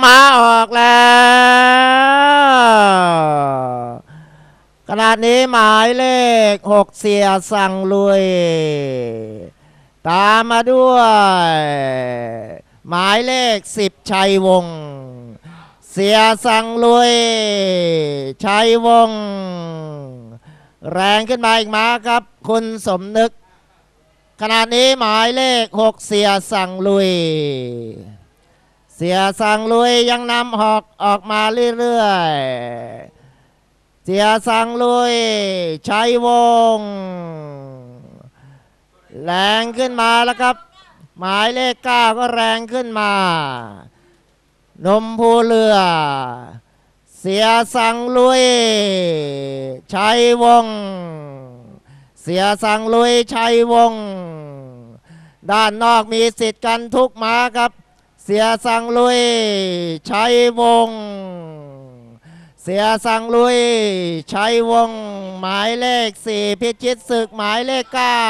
มาออกแล้วขณะนี้หมายเลขหกเสียสั่งลุย ตามมาด้วย หมายเลขสิบชัยวง เสียสั่งลุย ชัยวง แรงขึ้นมาอีกมาครับ คุณสมนึกขณะนี้หมายเลขหกเสียสั่งลุย สียสั่งลุยยังนำหอกออกมาเรื่อยๆ เสียสั่งลุยชัยวง แรงขึ้นมาแล้วครับ หมายเลขเก้าก็แรงขึ้นมา นมภูเรือ เสียสั่งลุยชัยวง เสียสั่งลุยชัยวง ด้านนอกมีสิทธิ์กันทุกม้าครับ เสียสังลุยชัยวง เสียสังลุยชัยวง หมายเลขสี่พิชิตศึกหมายเลขเก้า